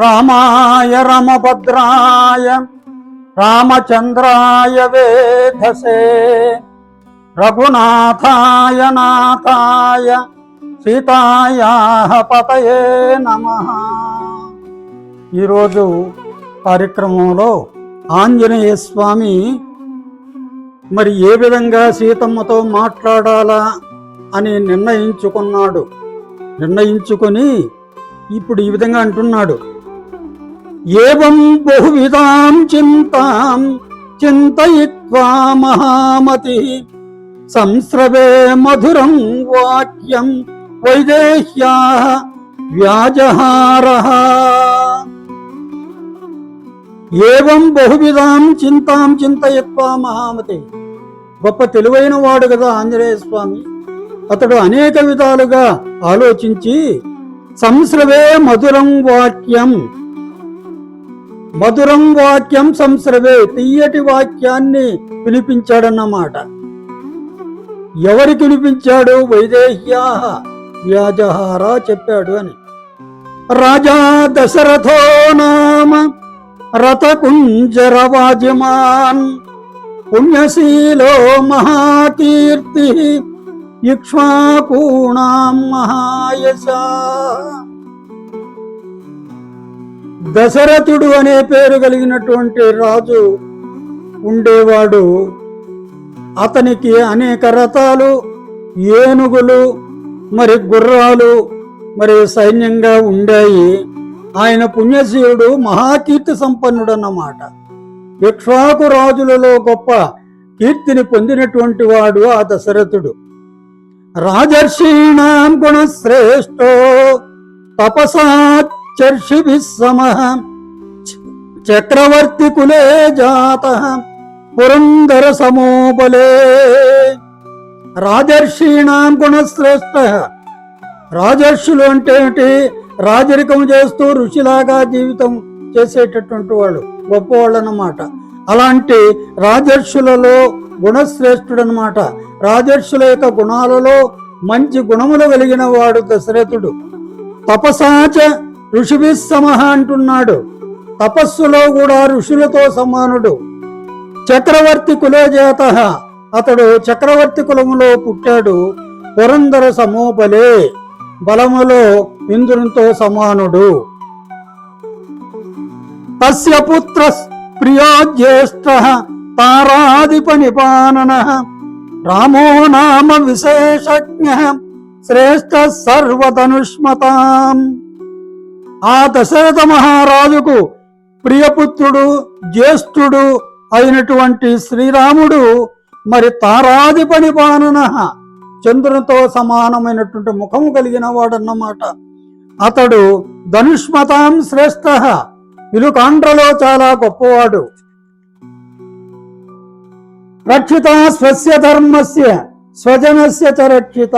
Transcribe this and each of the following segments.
రామాయ రమభద్రాయ రామచంద్రాయ వేధసే రఘునాథాయ నాథాయ సీతాయా పతయే నమ. ఈరోజు కార్యక్రమంలో ఆంజనేయ స్వామి మరి ఏ విధంగా సీతమ్మతో మాట్లాడాలా అని నిర్ణయించుకున్నాడు. నిర్ణయించుకొని ఇప్పుడు ఈ విధంగా అంటున్నాడు. ఏం బహువిధాం చింతాం చింతయిత్వా మహామతి. సంస్రవే మధురం వాక్యం వైదేహ్యా వ్యాజహార. ఏవం బహువిధాం చింతాం చింతయత్వా మహామతి. గొప్ప తెలివైన వాడు కదా ఆంజనేయ స్వామి. అతడు అనేక విధాలుగా ఆలోచించి సంస్రవే మధురం వాక్యం మధురం వాక్యం సంస్రవే తీయటి వాక్యాన్ని వినిపించాడన్నమాట ఎవరికి పిలిపించాడు? వైదేహ్యా వ్యాజహారా చెప్పాడు అని. రాజా దశరథో నామ రథకుంజరవాజమాన్. పుణ్యశీలో మహాకీర్తి ఇక్ష్వాకూణాం మహాయశ. దశరథుడు అనే పేరు కలిగినటువంటి రాజు ఉండేవాడు. అతనికి అనేక రథాలు ఏనుగులు మరి గుర్రాలు మరి సైన్యంగా ఉండాయి. ఆయన పుణ్యశీలుడు మహాకీర్తి సంపన్నుడు అన్నమాట ఇక్ష్వాకు రాజులలో గొప్ప కీర్తిని పొందినటువంటి వాడు ఆ దశరథుడు. రాజర్షీణాం గుణశ్రేష్టో తపసాత్ సమ చక్రవర్తి కులే జాత. పురందర సమోబలే రాజర్షీణాం గుణశ్రేష్ట రాజర్షులు అంటే ఏంటి రాజరికం చేస్తూ ఋషిలాగా జీవితం చేసేటటువంటి వాళ్ళు గొప్పవాళ్ళు అన్నమాట అలాంటి రాజర్షులలో గుణశ్రేష్ఠుడు అనమాట రాజర్షుల యొక్క గుణాలలో మంచి గుణములు కలిగిన వాడు దశరథుడు. తపసాచ ఋషిభి సమహ అంటున్నాడు. తపస్సులో కూడా ఋషులతో సమానుడు. చక్రవర్తి కులజాత అతడు చక్రవర్తి కులములో పుట్టాడు. పురంధర సమోబలే బలములో ఇంద్రునితో సమానుడు. తస్య పుత్ర ప్రియో జ్యేష్ఠ తారాధిప నిపానన రామో నామ విశేషజ్ఞ శ్రేష్ఠ సర్వధనుష్మతాం. ఆ దశరథ మహారాజుకు ప్రియపుత్రుడు జ్యేష్ఠుడు అయినటువంటి శ్రీరాముడు మరి తారాధిపని నిపానన చంద్రునితో సమానమైనటువంటి ముఖము కలిగిన వాడన్నమాట. అతడు ధనుష్మతాం శ్రేష్ఠ విలుకాండ్రలో చాలా గొప్పవాడు. రక్షిత స్వస్య ధర్మస్య స్వజనస్య చ రక్షిత.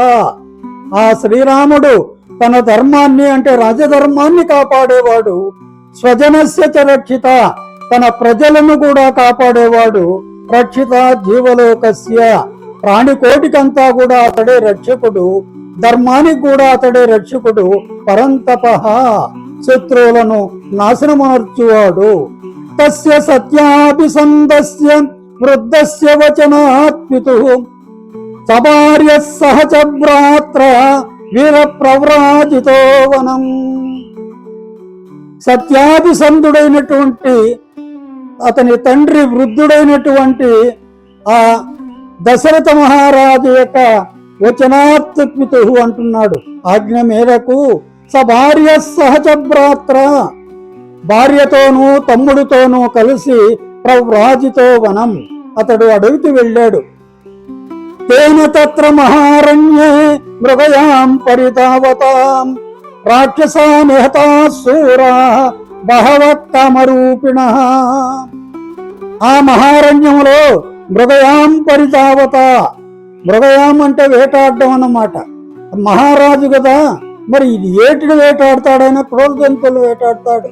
ఆ శ్రీరాముడు తన ధర్మాన్ని అంటే రాజధర్మాన్ని కాపాడేవాడు స్వజనస్య చ రక్షిత తన ప్రజలను కూడా కాపాడేవాడు రక్షిత జీవలోకస్య. ప్రాణికోటికంతా కూడా అతడే రక్షకుడు ధర్మానికి కూడా అతడే రక్షకుడు పరంతప శత్రువులను నాశనమర్చువాడు తస్య సత్యాభిసందస్య వృద్ధస్య వచనాత్పితు సభార్య సహచ భ్రాత్ర వీర ప్రవ్రాజితో వనం. సత్యాభిసంధుడైనటువంటి అతని తండ్రి వృద్ధుడైనటువంటి ఆ దశరథ మహారాజు యొక్క వచనాత్మితు అంటున్నాడు. ఆజ్ఞ మేరకు స భార్య సహచ భ్రాత్ర భార్యతోనూ తమ్ముడితోనూ కలిసి ప్రవ్రాజితో వనం. అతడు అడవికి వెళ్ళాడు. తేన తత్ర మహారణ్యే మృగయాం పరితావతాం. రాక్షసా నిహతా శూరా బహవ ఆ మహారణ్యంలో మృగయాం పరితావత. మృగయాం అంటే వేటాడడం అన్నమాట. మహారాజు కదా మరి ఇది ఏటిని వేటాడతాడైనా క్రోల్ జంతువులు వేటాడతాడు.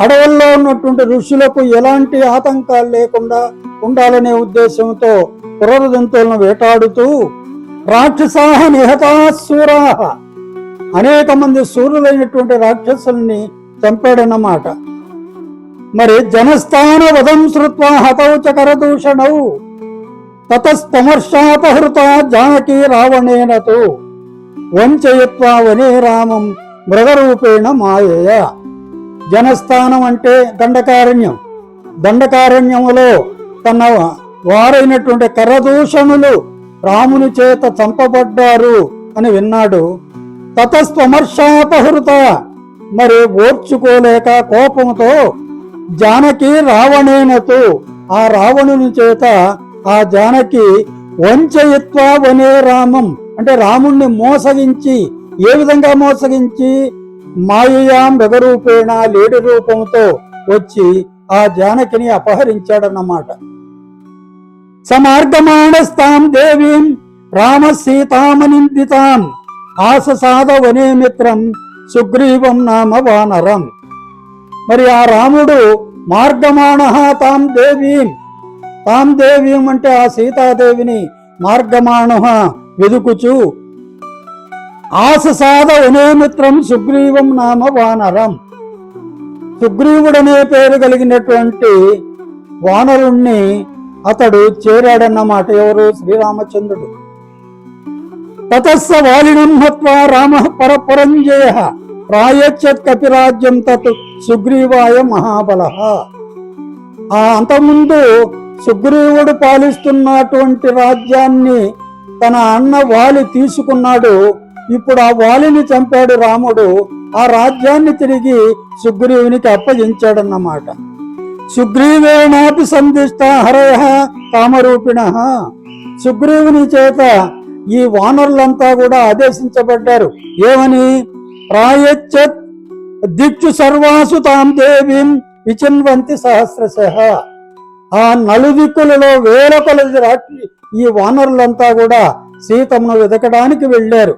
అడవుల్లో ఉన్నటువంటి ఋషులకు ఎలాంటి ఆతంకాలు లేకుండా ఉండాలనే ఉద్దేశంతో క్రూర జంతువులను వేటాడుతూ రాక్షసాహ నిహతాసూరాహ అనేక మంది సూర్యులైనటువంటి రాక్షసుల్ని చంపాడన్నమాట. మరి జనస్థాన వదం శృత్వ హతౌ కరదూషణౌ. తతస్తమర్షాపహృత జానకి రావణేనతు వంచయత్వా వనే రామం మృగరూపేణ మాయయ. జనస్థానం అంటే దండకారణ్యం. దండకారణ్యములో తన వారైనటువంటి కరదూషణులు రాముని చేత చంపబడ్డారు అని విన్నాడు. తతస్వమర్షాపహృత మరి ఓర్చుకోలేక కోపంతో జానకి రావణేనతో ఆ రావణుని చేత ఆ జానకి వంచయిత్వా వనే రామం. అంటే రాముణ్ణి మోసగించి ఏ విధంగా మోసగించి? మాయయాం రూపేణ లేడి రూపంతో వచ్చి ఆ జానకిని అపహరించాడన్నమాట. సమార్గమాణస్తాం దేవీం రామ సీతామనిందితాం ఆససాద వనే మిత్రం సుగ్రీవం నామ వానరం. మరి ఆ రాముడు మార్గమాణ తాం దేవీం. తాం దేవీం అంటే ఆ సీతాదేవిని మార్గమాణ వెదుకుచు. ఆససాద వనేమిత్రం సుగ్రీవం నామ వానరం. సుగ్రీవుడనే పేరు కలిగినటువంటి వానరుణ్ణి అతడు చేరాడన్నమాట ఎవరు? శ్రీరామచంద్రుడు. తతస్స వాలినం రామ పరపరంజయ. ప్రాయచ్చత్ కపిరాజ్యం తత్ సుగ్రీవాయ మహాబల. ఆ అంతకుముందు సుగ్రీవుడు పాలిస్తున్నటువంటి రాజ్యాన్ని తన అన్న వాలి తీసుకున్నాడు. ఇప్పుడు ఆ వాలిని చంపాడు రాముడు. ఆ రాజ్యాన్ని తిరిగి సుగ్రీవునికి అప్పగించాడన్నమాట. సుగ్రీవేణాపి సంధిష్ట హరయ కామరూపిణ. సుగ్రీవుని చేత ఈ వానరులంతా కూడా ఆదేశించబడ్డారు. ఏమని? ప్రాయచ్చత్ దిక్షు సర్వాసు తాం దేవీం విచిన్వంతి సహస్రశ. ఆ నలుదిక్కులలో వేల కొలది రాత్రి ఈ వానరులంతా కూడా సీతమ్మను వెతకడానికి వెళ్ళారు.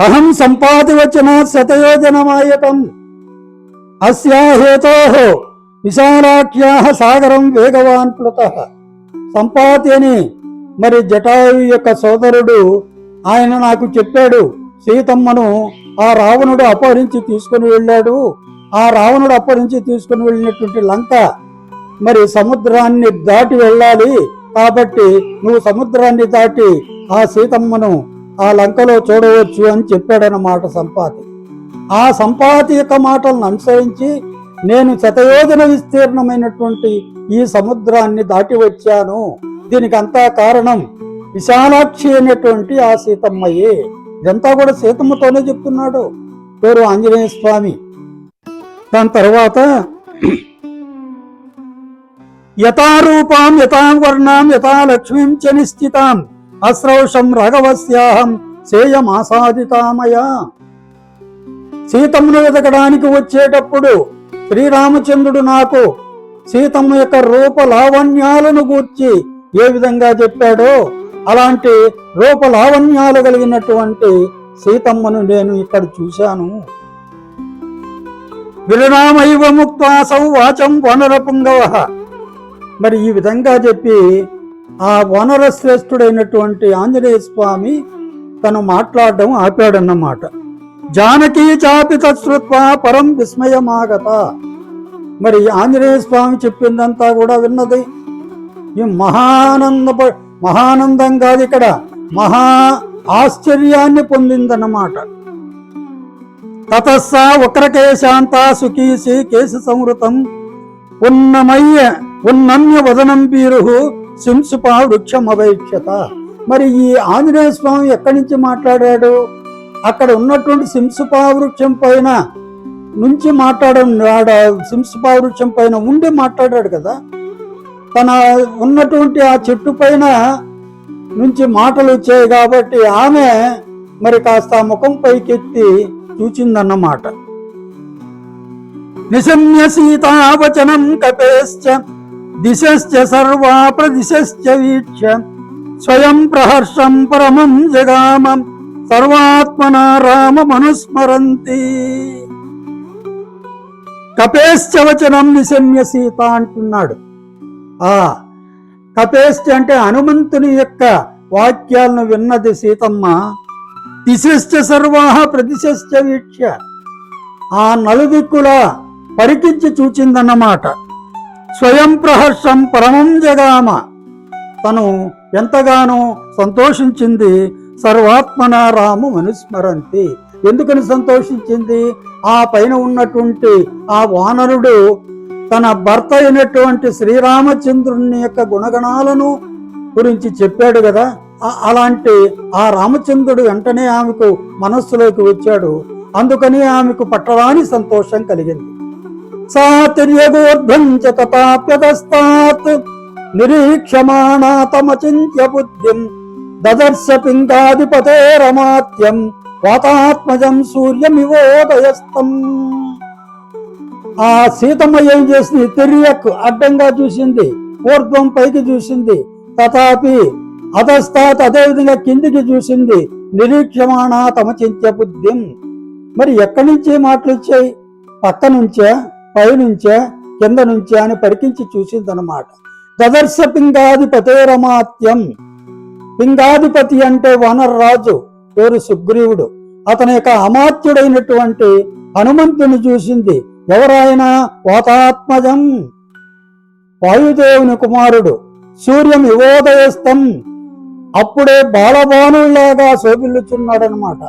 అహం సంపాది వచ్చిన శతయోజనమాయకం అస్యా విశాలాఖ్యా సాగరం వేగవాన్ ప్లుత. సంపాతిని మరి జటాయు యొక్క సోదరుడు ఆయన నాకు చెప్పాడు సీతమ్మను ఆ రావణుడు అపహరించి తీసుకుని వెళ్ళాడు. ఆ రావణుడు అపహరించి తీసుకుని వెళ్ళినటువంటి లంక మరి సముద్రాన్ని దాటి వెళ్ళాలి. కాబట్టి నువ్వు సముద్రాన్ని దాటి ఆ సీతమ్మను ఆ లంకలో చూడవచ్చు అని చెప్పాడన్నమాట సంపాతి. ఆ సంపాతి యొక్క మాటలను అనుసరించి నేను శతయోజన విస్తీర్ణమైనటువంటి ఈ సముద్రాన్ని దాటి వచ్చాను. దీనికి అంతా కారణం విశాలాక్షి అయినటువంటి ఆ సీతమ్మయే. ఇదంతా కూడా సీతమ్మతోనే చెప్తున్నాడు. పేరు ఆంజనేయ స్వామి. దాని తర్వాత యథారూపాం యథాం యథాలక్ష్మీం చ నిశ్చితాం. అశ్రౌషం రాఘవస్యాహం సేయమాసాదితామయా సీతమ్మను వెతకడానికి వచ్చేటప్పుడు శ్రీరామచంద్రుడు నాకు సీతమ్మ యొక్క రూప లావణ్యాలను గూర్చి ఏ విధంగా చెప్పాడో అలాంటి రూప లావణ్యాలు కలిగినటువంటి సీతమ్మను నేను ఇక్కడ చూశాను. విలనామైవ ముక్తాసౌ వాచం వనర పుంగవ. మరి ఈ విధంగా చెప్పి ఆ వనర శ్రేష్ఠుడైనటువంటి ఆంజనేయ స్వామి తను మాట్లాడడం ఆపాడన్నమాట. జానకీ చాపి తృత్వ పరం విస్మయమాగత. మరి ఆంజనేయ స్వామి చెప్పిందంతా కూడా విన్నది. ఈ మహానంద మహానందం కాదు ఇక్కడ మహా ఆశ్చర్యాన్ని పొందిందన్నమాట. తతస్సా వక్రకేశాంత సుకీసి కేశ సంవృతం. ఉన్నమయ్య ఉన్నమ్య వదనం పీరు సింసుపా వృక్షమవైక్షత మరి ఈ ఆంజనేయ స్వామి ఎక్కడి నుంచి మాట్లాడాడు? అక్కడ ఉన్నటువంటి సింసుపా వృక్షం పైన నుంచి మాట్లాడడం ఆడ సింసుపా వృక్షం పైన ఉండి మాట్లాడాడు కదా. తన ఉన్నటువంటి ఆ చెట్టు పైన నుంచి మాటలు వచ్చాయి కాబట్టి ఆమె మరి కాస్త ముఖం పైకెత్తి చూచిందన్నమాట. నిశమ్య సీతావచనం కపేశ్చ దిశశ్చ సర్వా ప్రదిశ్చ వీక్ష స్వయం ప్రహర్షం పరమం జగామం సర్వాత్మన రామ మనుస్మరంతి. కపేశ్చ వచనం నిశమ్య సీత అంటున్నాడు. ఆ కపేశ్చ అంటే హనుమంతుని యొక్క వాక్యాలను విన్నది సీతమ్మ. దిశశ్చ సర్వాహ ప్రతిశ్చ వీక్ష ఆ నలుదిక్కుల పరికించి చూచిందన్నమాట. స్వయం ప్రహర్షం పరమం జగామ. తను ఎంతగానో సంతోషించింది సర్వాత్మన రాము ఎందుకని సంతోషించింది? ఆ పైన ఉన్నటువంటి ఆ వానరుడు తన భర్త అయినటువంటి శ్రీరామచంద్రుని యొక్క గుణగణాలను గురించి చెప్పాడు కదా. అలాంటి ఆ రామచంద్రుడు వెంటనే ఆమెకు మనస్సులోకి వచ్చాడు. అందుకని ఆమెకు పట్టరాని సంతోషం కలిగింది. సా తిర్యగోర్ధం చ నిరీక్షమాణా తమచింత్య బుద్ధిం దదర్శ పింగాధిపతేరమాత్యం వాతాత్మజం సూర్యమివోదయస్తం ఆ సీతమ్మ ఏం చేసింది? తిరియక్ అడ్డంగా చూసింది ఊర్ధ్వం పైకి చూసింది తథాపి అధస్తాత్ అదేవిధంగా కిందికి చూసింది నిరీక్షమాణ తమ చింత్య బుద్ధిం. మరి ఎక్కడి నుంచి మాటలు వచ్చాయి పక్క నుంచే పైనుంచే కింద నుంచే అని పరికించి చూసిందనమాట దదర్శ పింగాధిపతేరమాత్యం లింగాధిపతి అంటే వానరరాజు పేరు సుగ్రీవుడు. అతని యొక్క అమాత్యుడైనటువంటి హనుమంతుని చూసింది ఎవరాయన? వాతాత్మజం. వాయుదేవుని కుమారుడు సూర్యం యువోదయస్తం అప్పుడే బాలబాణుల్లాగా శోభిల్లుచున్నాడనమాట.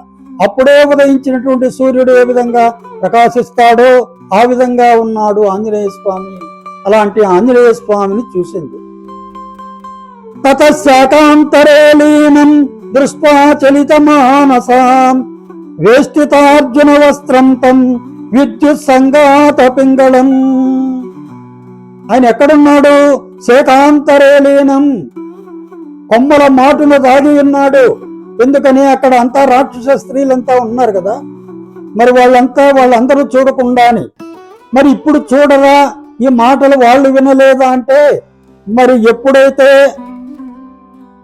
అప్పుడే ఉదయించినటువంటి సూర్యుడు ఏ విధంగా ప్రకాశిస్తాడో ఆ విధంగా ఉన్నాడు ఆంజనేయ స్వామి అలాంటి ఆంజనేయ స్వామిని చూసింది. తతశాకాంతరే లీనం దృష్ట్వా చలిత మానసాం వేష్టితార్జున వస్త్రం తం విద్యుత్ సంగాత పింగళం. ఆయన ఎక్కడున్నాడు? శేకాంతరే లీనం కొమ్మల మాటును దాగి ఉన్నాడు. ఎందుకని? అక్కడ అంతా రాక్షస స్త్రీలంతా ఉన్నారు కదా. మరి వాళ్ళంతా వాళ్ళందరూ చూడకుండా అని మరి ఇప్పుడు చూడరా? ఈ మాటలు వాళ్ళు వినలేదా అంటే మరి ఎప్పుడైతే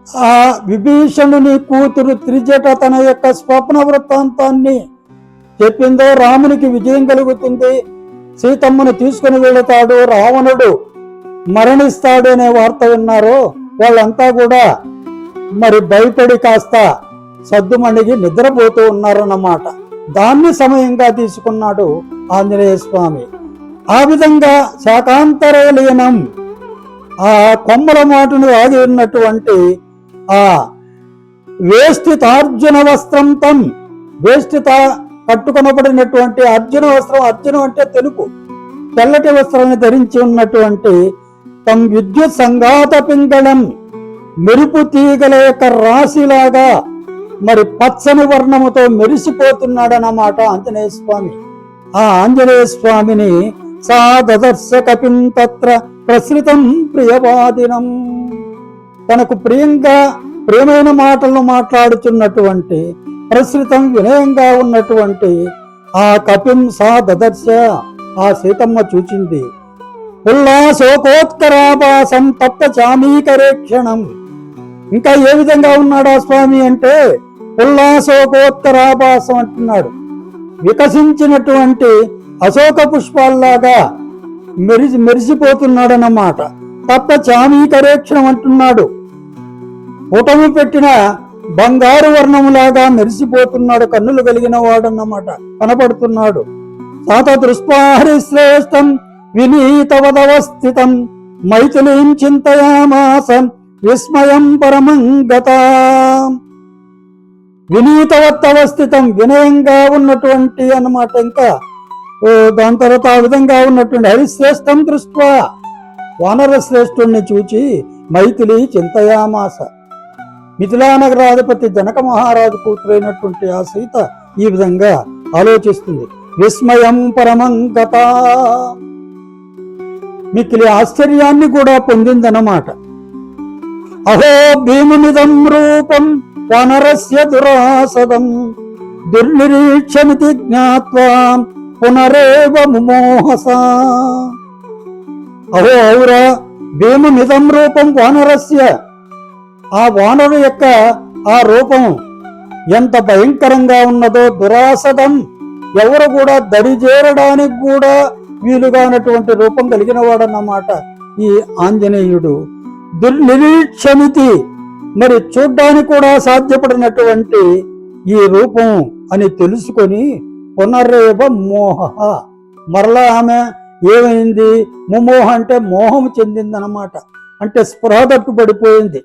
ఆ విభీషణుని కూతురు త్రిజట తన యొక్క స్వప్న వృత్తాంతాన్ని చెప్పిందో రామునికి విజయం కలుగుతుంది. సీతమ్మను తీసుకుని వెళతాడు రావణుడు మరణిస్తాడు అనే వార్త విన్నారో వాళ్ళంతా కూడా మరి భయపడి కాస్త సద్దుమణిగి నిద్రపోతూ ఉన్నారన్నమాట. దాన్ని సమయంగా తీసుకున్నాడు ఆంజనేయ స్వామి. ఆ విధంగా శాకాంతరలీనం ఆ కొమ్మల మాటను ఆగి ఉన్నటువంటి ఆ. వేష్టిత అర్జున వస్త్రం తం. వేష్టిత కట్టుకొనబడినటువంటి అర్జున వస్త్రం అర్జునం అంటే తెలుపు. తెల్లటి వస్త్రాన్ని ధరించి ఉన్నటువంటి తమ విద్యుత్ సంఘాత పింగళం. మెరుపు తీగల యొక్క రాశిలాగా మరి పచ్చని వర్ణముతో మెరిసిపోతున్నాడన్నమాట ఆంజనేయ స్వామి. ఆ ఆంజనేయ స్వామిని సా దదర్శ కపిం తత్ర ప్రసృతం ప్రియవాదినం. తనకు ప్రియంగా ప్రియమైన మాటలను మాట్లాడుతున్నటువంటి ప్రసృతం వినయంగా ఉన్నటువంటి ఆ కపిం సా దదర్శ ఆ సీతమ్మ చూచింది. ఉల్లాసోకోత్కరాభాసం తప్ప చామీకరేక్షణం ఇంకా ఏ విధంగా ఉన్నాడు ఆ స్వామి అంటే ఉల్లాసోకోత్తరాభాసం అంటున్నాడు. వికసించినటువంటి అశోక పుష్పాల్లాగా మెరిసి మెరిసిపోతున్నాడన్నమాట. తప్ప చామీకరేక్షణం అంటున్నాడు పుటము పెట్టిన బంగారు వర్ణములాగా మెరిసిపోతున్నాడు కన్నులు కలిగిన వాడన్నమాట. కనపడుతున్నాడు. తాత దృష్పాహరిశ్రేష్టం వినీతవదవస్థితం మైథిలీం చింతయామాసం విస్మయం పరమం గత వినీతవత్తవస్థితం వినయంగా ఉన్నటువంటి అన్నమాట. ఇంకా ఓ దాని తర్వాత ఆ విధంగా ఉన్నటువంటి హరిశ్రేష్టం దృష్ట్యా వానర శ్రేష్ఠుణ్ణి చూచి మైథిలి చింతయామాస. మిథిలానగరాధిపతి జనక మహారాజు కూతురైనటువంటి ఆ సీత ఈ విధంగా ఆలోచిస్తుంది. విస్మయం పరమం గత. మిక్కిలి ఆశ్చర్యాన్ని కూడా పొందిందన్నమాట. అహో భీమునిదం రూపం వనరస్య దురాసదం. దుర్నిరీక్షమితి జ్ఞాత్వా పునరేవ ముమోహస. అహో ఔరా భీమునిదం రూపం వానరస్య. ఆ వానరు యొక్క ఆ రూపం ఎంత భయంకరంగా ఉన్నదో దురాసదం. ఎవరు కూడా దరిజేరడానికి కూడా వీలుగానటువంటి రూపం కలిగిన వాడన్నమాట ఈ ఆంజనేయుడు. దుర్నిరీక్షమితి. మరి చూడ్డానికి కూడా సాధ్యపడినటువంటి ఈ రూపం అని తెలుసుకొని పునరేవ మోహ. మరలా ఆమె ఏమైంది? ముమోహ అంటే మోహం చెందిందనమాట అంటే స్పృహ తట్టు పడిపోయింది.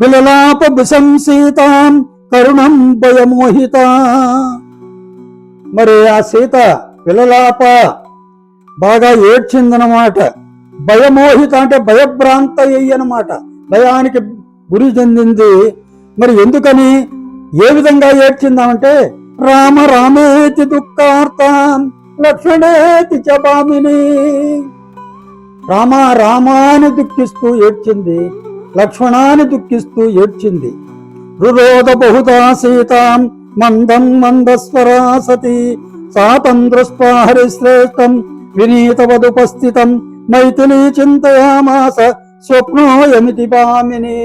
విలలాప విశంసీతాం కరుణం భయమోహిత. మరి ఆ సీత విలలాప బాగా ఏడ్చిందనమాట భయమోహిత అంటే భయభ్రాంత అన్నమాట భయానికి గురి చెందింది. మరి ఎందుకని? ఏ విధంగా ఏడ్చిందామంటే రామ రామేతి దుఃఖార్థం. లక్ష్మణేతి చపామిని. రామ రామాని దుఃఖిస్తూ ఏడ్చింది లక్ష్మణాన్ని దుఃఖిస్తూ ఏడ్చింది. రురోధ బహుదా సీతాం మందం మందస్వరా సతి. సాతం దృష్ట్వా హరిశ్రేష్టం వినీతవదుపస్థితం మైథిలీ చింతయామాస స్వప్నోయమితి పామిని.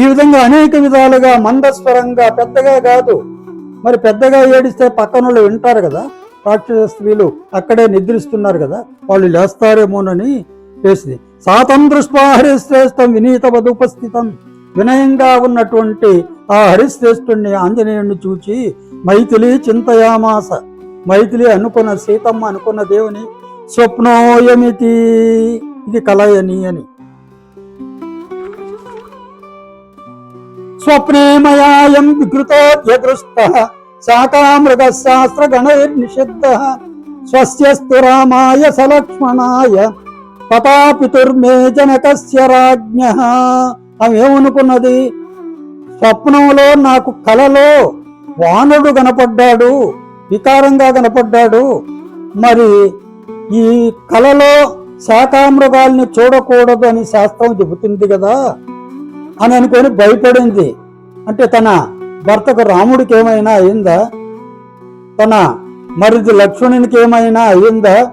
ఈ విధంగా అనేక విధాలుగా మందస్వరంగా పెద్దగా కాదు మరి పెద్దగా ఏడిస్తే పక్కనోళ్ళు వింటారు కదా. రాక్షస స్త్రీలు అక్కడే నిద్రిస్తున్నారు కదా వాళ్ళు లేస్తారేమోనని చేసింది సాతం దృష్ట్వా హరిశ్రేష్టం వినీత వదుపస్థితం వినయంగా ఉన్నటువంటి ఆ హరిశ్రేష్ఠుణ్ణి ఆంజనేయుణ్ణి చూచి మైథిలి చింతయామాస. మైథిలి అనుకున్న సీతమ్మ అనుకున్న దేవుని స్వప్నోయమితి. ఇది కలయని అని. స్వప్నేమయాయం వికృతోద్యదృష్ట. శాకామృగ శాస్త్ర గణైర్నిషిద్ధ స్వస్యస్తు రామాయ సలక్ష్మణాయ తథాపితుర్మే జనకస్య రాజ్ఞ ఆమె ఏమనుకున్నది? స్వప్నంలో నాకు కలలో వానరుడు కనపడ్డాడు వికారంగా కనపడ్డాడు. మరి ఈ కలలో శాకామృగాల్ని చూడకూడదు అని శాస్త్రం చెబుతుంది కదా అని అనుకొని భయపడింది. అంటే తన భర్తకు రాముడికి ఏమైనా అయిందా? తన మరిది లక్ష్మణునికి ఏమైనా అయిందా?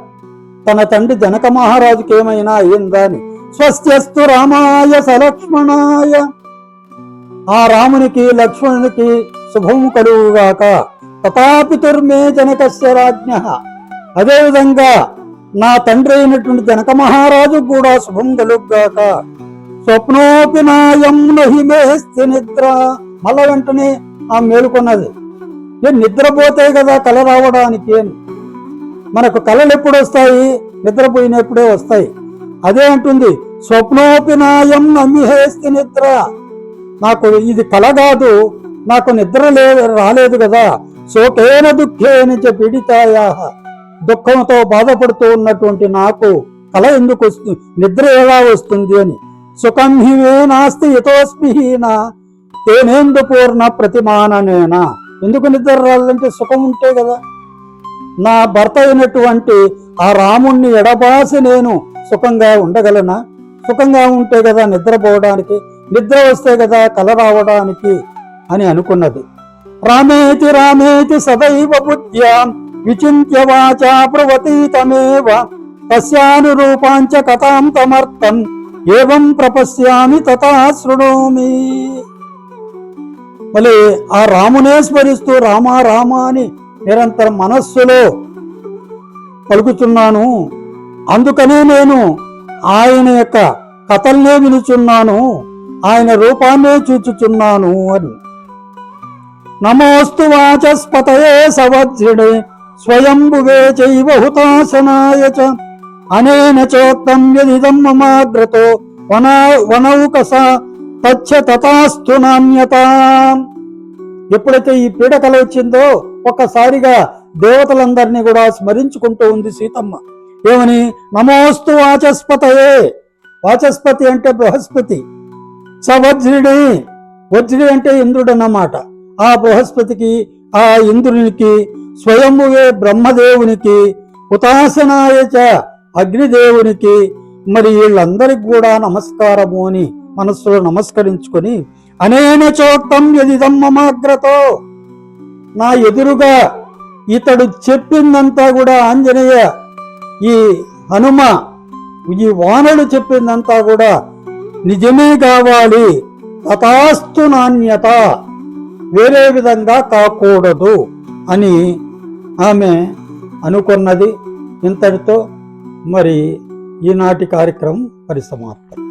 తన తండ్రి జనక మహారాజుకి ఏమైనా అయిందా అని. స్వస్త్యస్తు రామాయ సలక్ష్మణాయ. ఆ రామునికి లక్ష్మణునికి శుభం కలుగుగాక. తథాపితుర్మే జనకస్య రాజ్ఞ. అదేవిధంగా నా తండ్రి అయినటువంటి జనక మహారాజు కూడా శుభం కలుగుగాక. స్వప్నోపి నాయం నహిమేస్తి నిద్ర. మళ్ళా వెంటనే ఆ మేలుకొన్నది ఏ నిద్రపోతే కదా కళ రావడానికి అని. మనకు కళలు ఎప్పుడు వస్తాయి? నిద్రపోయినప్పుడే వస్తాయి. అదే అంటుంది స్వప్నోపినాయం నాయం నిద్ర. నాకు ఇది కళ కాదు నాకు నిద్ర లే రాలేదు కదా. శోకేన దుఃఖేన పీడితాయా దుఃఖంతో బాధపడుతూ ఉన్నటువంటి నాకు కల ఎందుకు వస్తుంది? నిద్ర ఎలా వస్తుంది అని. సుఖం హివే నాస్తి యతోస్మిహీన తేనేందు పూర్ణ ప్రతిమాననేనా? ఎందుకు నిద్ర రాలంటే సుఖం ఉంటే కదా. నా భర్త అయినటువంటి ఆ రాముణ్ణి ఎడబాసి నేను సుఖంగా ఉండగలనా? సుఖంగా ఉంటే కదా నిద్రపోవడానికి నిద్ర వస్తే కదా కల రావడానికి అని అనుకున్నది. రామేతి రామేతి సదైవ బుద్ధ్యా విచింత్య వాచా ప్రవతీతమేవ తస్యానురూపాంచ కథాం తమర్థం ఏవం ప్రపశ్యామి తథా శృణోమి. మళ్ళీ ఆ రామునే స్మరిస్తూ రామా రామా అని నిరంతరం మనస్సులో పలుకుతున్నాను అందుకనే నేను ఆయన యొక్క కథల్నే వినుచున్నాను. ఆయన రూపాన్నే చూచుచున్నాను అని. నమోస్తు వాచస్పతయే సవజ్రుడే స్వయంభువే చైవ హుతాసనాయ చ. అనేన చోక్తం యదిదం మమాగ్రతో వన వనౌకస తచ్చ తథాస్తు నాణ్యత. ఎప్పుడైతే ఈ పీడకల వచ్చిందో ఒక్కసారిగా దేవతలందరినీ కూడా స్మరించుకుంటూ ఉంది సీతమ్మ. ఏమని? నమోస్తు వాచస్పతయే. వాచస్పతి అంటే బృహస్పతి. స వజ్రుడి అంటే ఇంద్రుడు అన్నమాట ఆ బృహస్పతికి ఆ ఇంద్రునికి స్వయమువే బ్రహ్మదేవునికి హుతాసనాయచ అగ్నిదేవునికి మరి వీళ్ళందరికి కూడా నమస్కారము అని మనస్సులో నమస్కరించుకొని అనేన చోక్తం యదిదమ్మమాగ్రతో నా ఎదురుగా ఇతడు చెప్పిందంతా కూడా ఆంజనేయ ఈ హనుమ ఈ వానడు చెప్పిందంతా కూడా నిజమే కావాలి తథాస్తు నాణ్యత వేరే విధంగా కాకూడదు అని ఆమె అనుకున్నది. ఇంతటితో మరి ఈనాటి కార్యక్రమం పరిసమాప్తం.